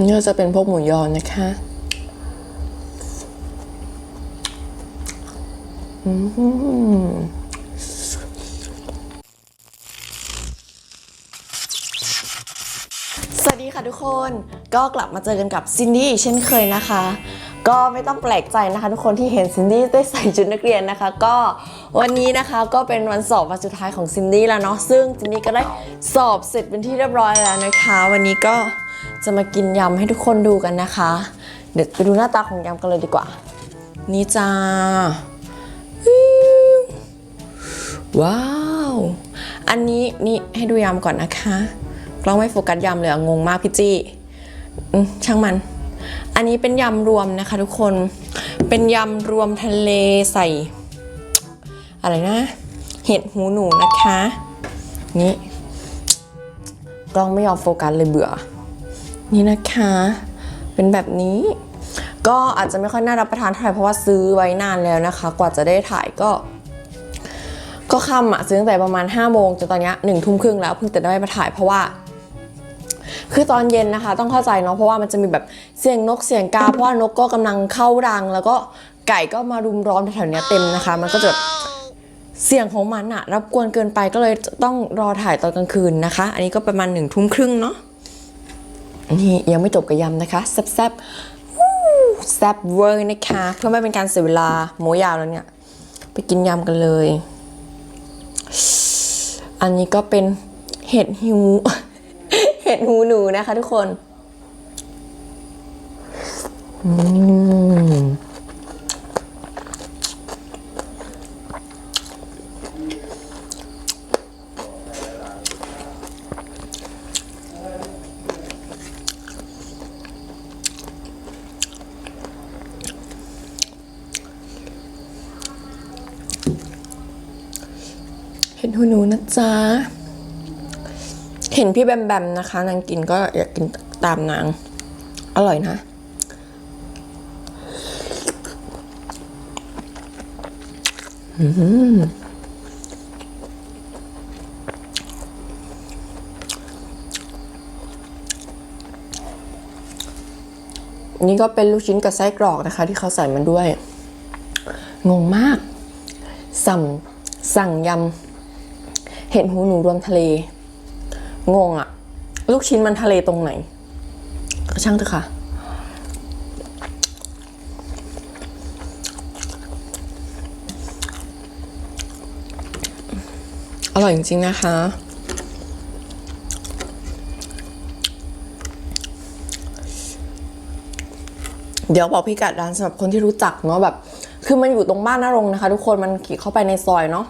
นี่ก็จะเป็นพวกหมูยอนะคะอืมสวัสดีค่ะทุกคนก็กลับมาเจอกันกับซินดี้เช่นเคยนะคะ ก็ไม่ต้องแปลกใจนะคะ ทุกคนที่เห็นซินดี้ได้ใส่ชุดนักเรียนนะคะ ก็วันนี้นะคะก็เป็นวันสอบวันสุดท้ายของซินดี้แล้วเนาะซึ่งซินดี้ก็ได้สอบเสร็จเป็นที่เรียบร้อยแล้วนะคะ วันนี้ก็ จะมากินยำให้ทุกคนดูกันนะคะ เดี๋ยวไปดูหน้าตาของยำกันเลยดีกว่า นี่จ้าว้าว อันนี้นี่ให้ดูยำก่อนนะคะกล้องไม่โฟกัสยำเลยงงมากพี่จี้ช่างมัน อันนี้เป็นยำรวมนะคะทุกคน เป็นยำรวมทะเลใส่ อะไรนะ เห็ดหูหนูนะคะ นี่กล้องไม่ยอมโฟกัสเลยเบื่อ นี่นะคะ เป็นแบบนี้ ก็อาจจะไม่ค่อยน่ารับประทานเท่าไหร่เพราะว่าซื้อไว้นานแล้วนะคะ กว่าจะได้ถ่ายก็ ก็ค่ำอะซื้อตั้งแต่ประมาณ5้าโมงจนตอนนี้หนึ่งทุ่มครึ่งแล้วเพิ่งจะได้มาถ่ายเพราะว่าคือตอนเย็นนะคะต้องเข้าใจเนาะเพราะว่ามันจะมีแบบเสียงนกเสียงกาเพราะว่านกก็กำลังเข้ารัง แล้วก็ไก่ก็มารุมร้อมแถวๆเนี้ยเต็มนะคะ มันก็จะเสียงของมันอะรบกวนเกินไปก็เลยต้องรอถ่ายตอนกลางคืนนะคะ อันนี้ก็ประมาณหนึ่งทุ่มครึ่งเนาะ นี่ยังไม่จบกับยำนะคะ แซ่บๆวู้แซ่บเวอร์นะคะ เพื่อไม่เป็นการเสียเวลาหมยาวแล้วเนี่ย ไปกินยำกันเลย อันนี้ก็เป็นเห็ดหิวเห็ดหูหนูนะคะทุกคน อืม เห็ดหูหนูนะจ๊ะ เห็นพี่แบมแบมนะคะ นางกินก็อยากกินตามนาง อร่อยนะ อืมนี่ก็เป็นลูกชิ้นกับไส้กรอกนะคะ ที่เขาใส่มันด้วย งงมาก สั่งสั่งยำ เห็ดหูหนูรวมทะเล งงอะลูกชิ้นมันทะเลตรงไหน ก็ช่างเถอะค่ะ อร่อยจริงๆนะคะ เดี๋ยวบอกพี่กัดร้านสำหรับคนที่รู้จักเนาะแบบ คือมันอยู่ตรงบ้านนารงนะคะ ทุกคนมันขี่เข้าไปในซอยเนาะ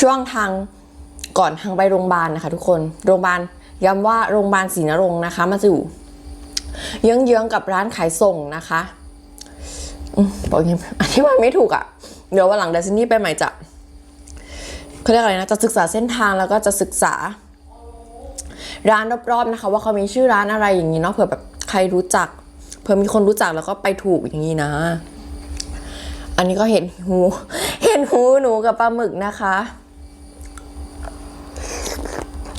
ช่วงทางก่อนทางไปโรงพยาบาลนะคะทุกคน โรงพยาบาลย้ำว่าโรงพยาบาลศรีนรงค์นะคะมันจะอยู่เยื้องๆกับร้านขายส่งนะคะอืมบอกยังอธิบายไม่ถูกอะ่ะ เดี๋ยววันหลังเดซินี่ไปใหม่จะเขาเรียกอะไรนะ จะศึกษาเส้นทางแล้วก็จะศึกษา ร้านรอบๆนะคะ ว่าเขามีชื่อร้านอะไรอย่างนี้เนาะเผื่อแบบใครรู้จักเผื่อมีคนรู้จักแล้วก็ไปถูกอย่างนี้นะ อันนี้ก็เห็นหู เห็นหูหนูกับปลาหมึกนะคะ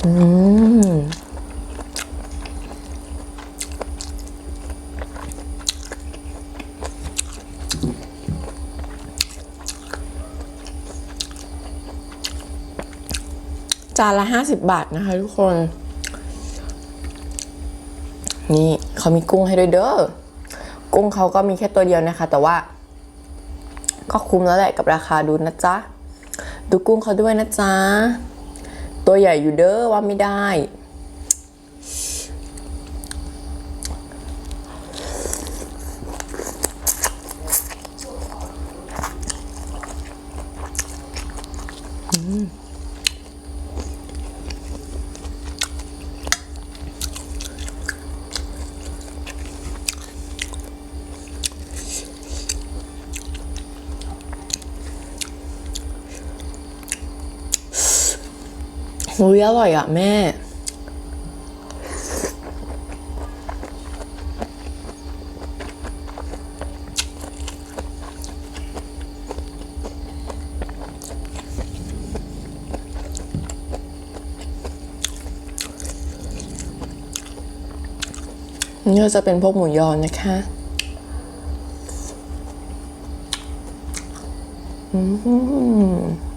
อืมจานละห้าสิบบาทนะคะทุกคน นี่เขามีกุ้งให้ด้วยเด้อ กุ้งเขาก็มีแค่ตัวเดียวนะคะ แต่ว่า ก็คุ้มแล้วแหละกับราคาดูนะจ๊ะ ดูกุ้งเขาด้วยนะจ๊ะ ตัวใหญ่อยู่เด้อว่าไม่ได้ อืม ยอร่อยอะ แม่ นี่ก็จะเป็นพวกหมูยอนะคะ อืม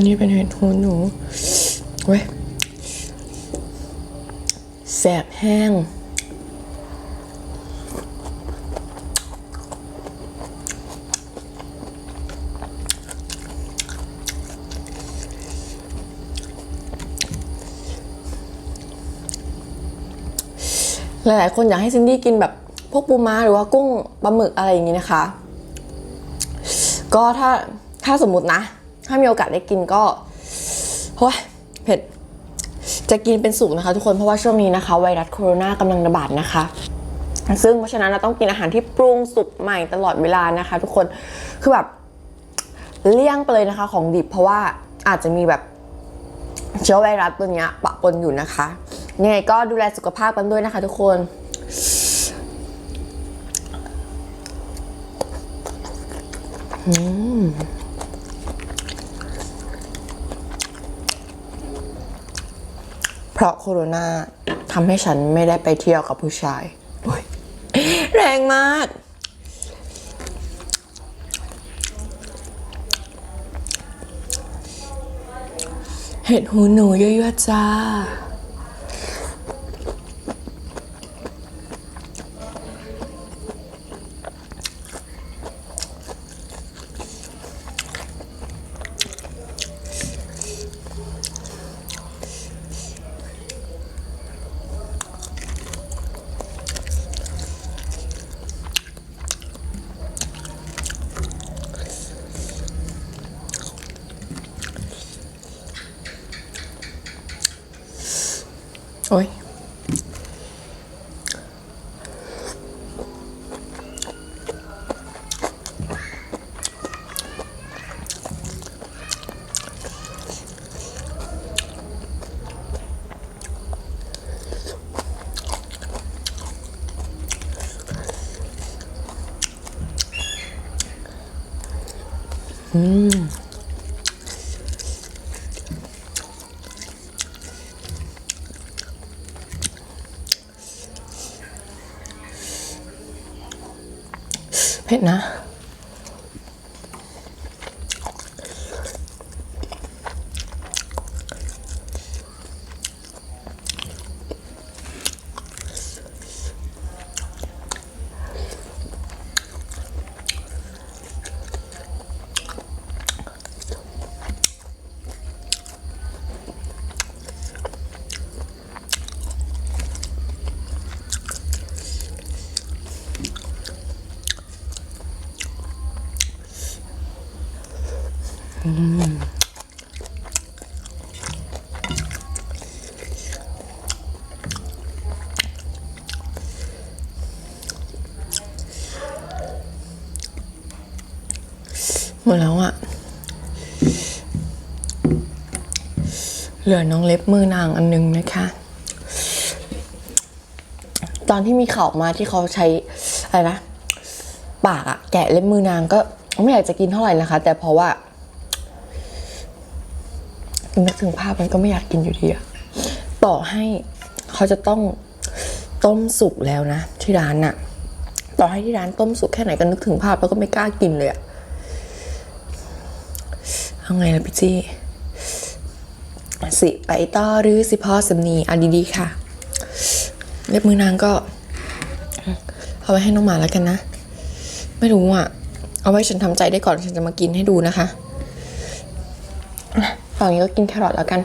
นนี้เป็นเห็ดหูหนูเว้ยแสบแห้ง หลายๆ คนอยากให้ซินดี้กินแบบพวกปูม้าหรือว่ากุ้งปลาหมึกอะไรอย่างนี้นะคะ ก็ถ้าถ้าสมมตินะ ถ้ามีโอกาสได้กินก็โอ้ยเผ็ด จะกินเป็นสุกนะคะ ทุกคนเพราะว่าช่วงนี้นะคะ ไวรัสโคโรนากำลังระบาดนะคะ ซึ่งเพราะฉะนั้นเราต้องกินอาหารที่ปรุงสุกใหม่ตลอดเวลานะคะ ทุกคนคือแบบเลี่ยงไปเลยนะคะ ของดิบเพราะว่าอาจจะมีแบบเชื้อไวรัสตัวเนี้ยปะปนอยู่นะคะยังไงก็ดูแลสุขภาพกันด้วยนะคะ ทุกคน เพราะโคโรนาทำให้ฉันไม่ได้ไปเที่ยวกับผู้ชาย แรงมาก เห็ดหูหนูเยอะๆจ้า โอ้ ยเมดแล้วอะเหลือน้องเล็บมือนางอันนึงนะคะ ตอนที่มีข่าวมาที่เขาใช้อะไรนะ ปากอะแกะเล็บมือนางก็ไม่อยากจะกินเท่าไหร่นะคะ แต่เพราะว่านึกถึงภาพมันก็ไม่อยากกินอยู่ดีอะต่อให้เขาจะต้องต้มสุกแล้วนะ ที่ร้านอะต่อให้ที่ร้านต้มสุกแค่ไหนก็นึกถึงภาพแล้วก็ไม่กล้ากินเลยอะ เอาไงล่ะพี่จี้ สิไปต่อหรือสิพ่อสำนีเอาดีๆค่ะ เล็บมือนางก็ เอาไว้ให้น้องหมาแล้วกันนะ ไม่รู้อะ เอาไว้ฉันทำใจได้ก่อนฉันจะมากินให้ดูนะคะอะฝั่งนี้ก็กินแครอทแล้วกัน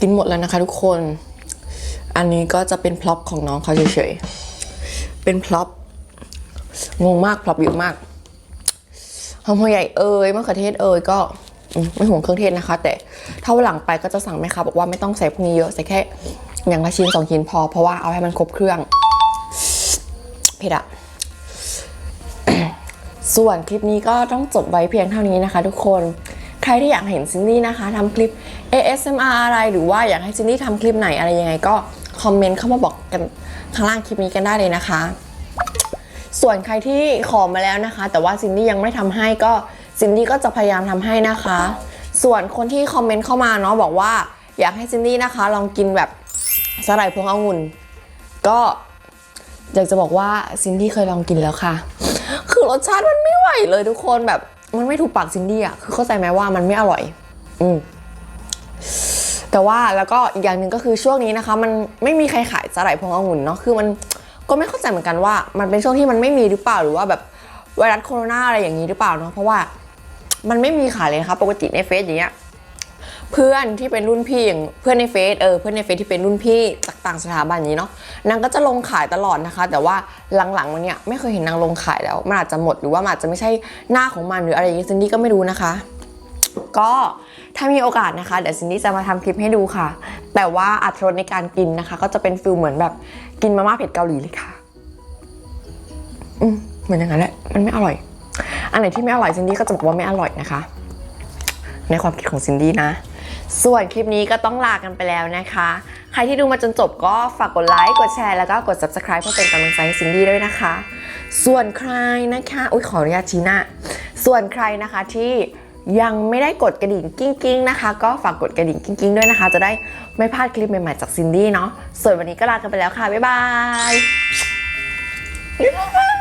กินหมดแล้วนะคะทุกคน อันนี้ก็จะเป็นพล็อปของน้องเขาเฉยๆ เป็นพล็อป งงมากพล็อปเยอะมากหอมหัวใหญ่เอ่ยมะเขือเทศเอ่ยก็ไม่ห่วงเครื่องเทศนะคะ แต่ถ้าวันหลังไปก็จะสั่งแม่ค้าบอกว่าไม่ต้องใส่พวกนี้เยอะใส่แค่อย่างละชิ้นสองชิ้นพอเพราะว่าเอาให้มันครบเครื่องเผ็ดอะ ส่วนคลิปนี้ก็ต้องจบไว้เพียงเท่านี้นะคะทุกคน ใครที่อยากเห็นซินดี้นะคะทำคลิป ASMR อะไรหรือว่าอยากให้ซินดี้ทำคลิปไหนอะไรยังไงก็คอมเมนต์เข้ามาบอกกันข้างล่างคลิปนี้กันได้เลยนะคะ ส่วนใครที่ขอมาแล้วนะคะ แต่ว่าซินดี้ยังไม่ทำให้ก็ซินดี้ก็จะพยายามทำให้นะคะ ส่วนคนที่คอมเมนต์เข้ามาเนาะบอกว่าอยากให้ซินดี้นะคะ ลองกินแบบสาหร่พวงองุ่นก็อยากจะบอกว่าซินดี้เคยลองกินแล้วค่ะ คือรสชาติมันไม่ไหวเลยทุกคนแบบ มันไม่ถูกปากซินดี้อะคือเข้าใจไหมว่ามันไม่อร่อย อืมแต่ว่าแล้วก็อีกอย่างหนึ่งก็คือช่วงนี้นะคะ มันไม่มีใครขายสาหร่ายพวงองุ่นเนาะคือมันก็ไม่เข้าใจเหมือนกันว่า มันเป็นช่วงที่มันไม่มีหรือเปล่าหรือว่าแบบไวรัสโคโรนาอะไรอย่างนี้หรือเปล่าเนาะเพราะว่ามันไม่มีขายเลยนะคะปกติในเฟซอย่างเงี้ย เพื่อนที่เป็นรุ่นพี่อย่างเพื่อนในเฟซเออเพื่อนในเฟซที่เป็นรุ่นพี่ต่างสถาบันอย่างนี้เนาะนางก็จะลงขายตลอดนะคะ แต่ว่าหลังๆมันเนี่ยไม่เคยเห็นนางลงขายแล้วมันอาจจะหมดหรือว่ามันอาจจะไม่ใช่หน้าของมันหรืออะไรอย่างนี้ซินดี้ก็ไม่รู้นะคะ ก็ถ้ามีโอกาสนะคะเดี๋ยวซินดี้จะมาทำคลิปให้ดูค่ะ แต่ว่าอัตรสในการกินนะคะ ก็จะเป็นฟิลเหมือนแบบกินมาม่าเผ็ดเกาหลีเลยค่ะอืมเหมือนอย่างนั้นแหละมันไม่อร่อย อันไหนที่ไม่อร่อยซินดี้ก็จะบอกว่าไม่อร่อยนะคะ ในความคิดของซินดี้นะ ส่วนคลิปนี้ก็ต้องลากันไปแล้วนะคะ ใครที่ดูมาจนจบก็ฝากกดไลค์ กดแชร์ แล้วก็กด subscribe เพื่อเป็นกำลังใจให้ซินดี้ด้วยนะคะ ส่วนใครนะคะ อุ้ยขออนุญาตชี้หน้า ส่วนใครนะคะที่ยังไม่ได้กดกระดิ่งกิ้งกิ้งๆนะคะ ก็ฝากกดกระดิ่งกิ้งกิ้งๆด้วยนะคะ จะได้ไม่พลาดคลิปใหม่ๆจากซินดี้เนาะ ส่วนวันนี้ก็ลากันไปแล้วค่ะ บ๊ายบาย